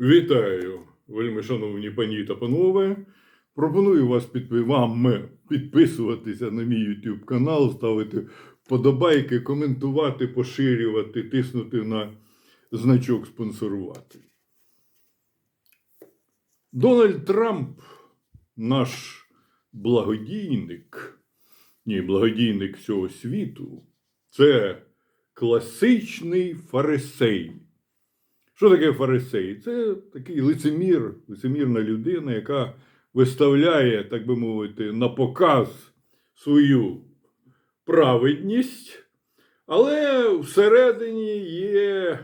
Вітаю, вельми шановні пані та панове. Пропоную вас вам підписуватися на мій YouTube канал, ставити вподобайки, коментувати, поширювати, тиснути на значок спонсорувати. Дональд Трамп, наш благодійник, ні, благодійник всього світу, це класичний фарисей. Що таке фарисей? Це такий лицемір, лицемірна людина, яка виставляє, так би мовити, на показ свою праведність, але всередині є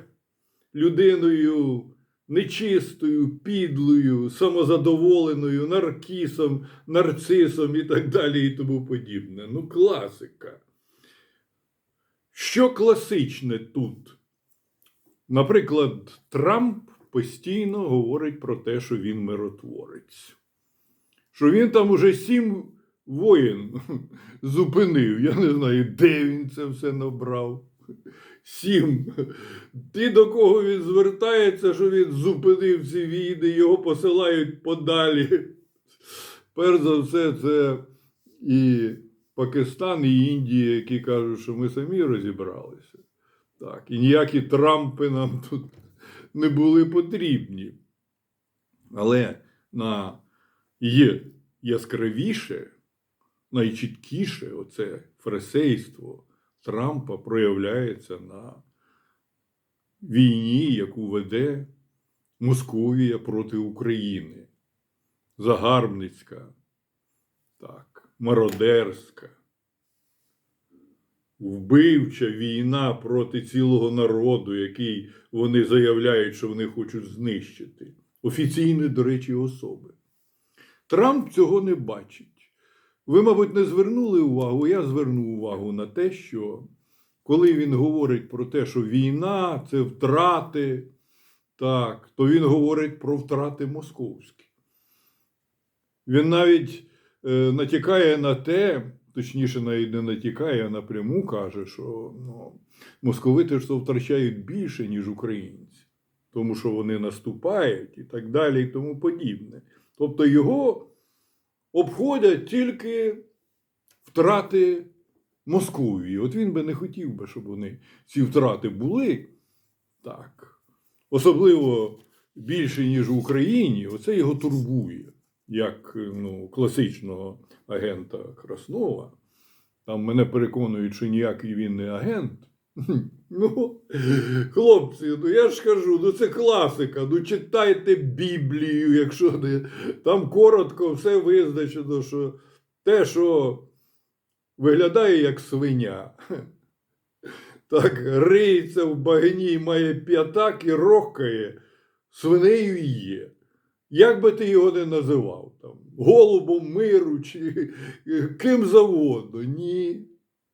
людиною нечистою, підлою, самозадоволеною, наркісом, нарцисом і так далі, і тому подібне. Ну, класика. Що класичне тут? Наприклад, Трамп постійно говорить про те, що він миротворець, що він там уже сім воїн зупинив. Я не знаю, де він це все набрав. Сім. Ті, до кого він звертається, що він зупинив ці війни, його посилають подалі. Перш за все, це і Пакистан, і Індія, які кажуть, що ми самі розібралися. Так, і ніякі Трампи нам тут не були потрібні. Але на є яскравіше, найчіткіше оце фарисейство Трампа проявляється на війні, яку веде Московія проти України. Загарбницька, так, мародерська вбивча війна проти цілого народу, який вони заявляють, що вони хочуть знищити. Офіційні, до речі, особи. Трамп цього не бачить. Ви, мабуть, не звернули увагу, я зверну увагу на те, що коли він говорить про те, що війна це втрати, так, то він говорить про втрати московські. Він навіть е, натякає на те, точніше, навіть не натякає, а напряму каже, що ну, московити ж то втрачають більше, ніж українці, тому що вони наступають і так далі, і тому подібне. Тобто його обходять тільки втрати Московії. От він би не хотів би, щоб вони ці втрати були так. Особливо більше, ніж в Україні, оце його турбує, як ну, класичного агента Краснова. Там мене переконують, що ніякий він не агент. Ну, хлопці, ну я ж кажу, ну це класика. Ну читайте Біблію, якщо не. Там коротко все визначено, що те, що виглядає як свиня, так риється в багні, має п'ятак і рохкає, свинею і є. Як би ти його не називав, там, голубом миру чи ким завгодно. Ні,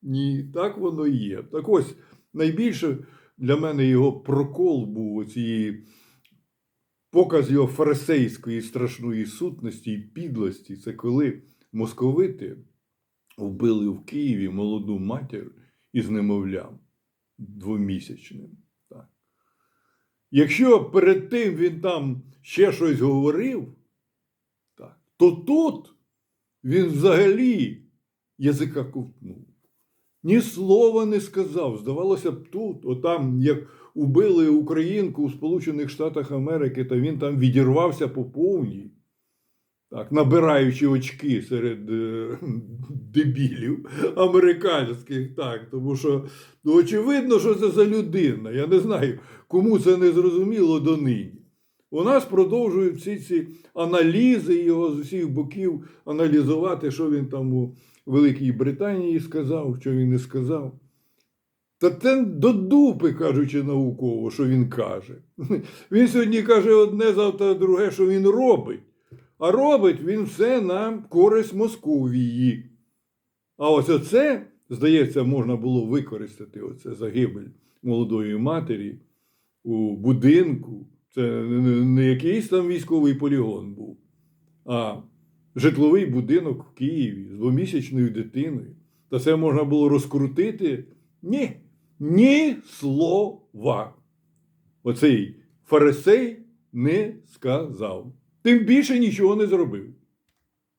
ні, так воно є. Так ось найбільше для мене його прокол був оцієї показ його фарисейської страшної сутності і підлості. Це коли московити вбили в Києві молоду матір із немовлям двомісячним. Якщо перед тим він там ще щось говорив, то тут він взагалі язика ковтнув. Ні слова не сказав. Здавалося б, тут, отам, як убили українку у Сполучених Штатах Америки, та він там відірвався по повній, так, набираючи очки серед е, дебілів американських, так, тому що ну, очевидно, що це за людина. Я не знаю, кому це не зрозуміло донині. У нас продовжують всі ці аналізи його з усіх боків аналізувати, що він там у Великій Британії сказав, що він не сказав. Та це до дупи, кажучи науково, що він каже. Він сьогодні каже одне, завтра друге, що він робить. А робить він все на користь Московії. А ось оце, здається, можна було використати оце загибель молодої матері у будинку. Це не якийсь там військовий полігон був, а житловий будинок в Києві з двомісячною дитиною. Та це можна було розкрутити? Ні. Ні слова. Оцей фарисей не сказав. Тим більше нічого не зробив.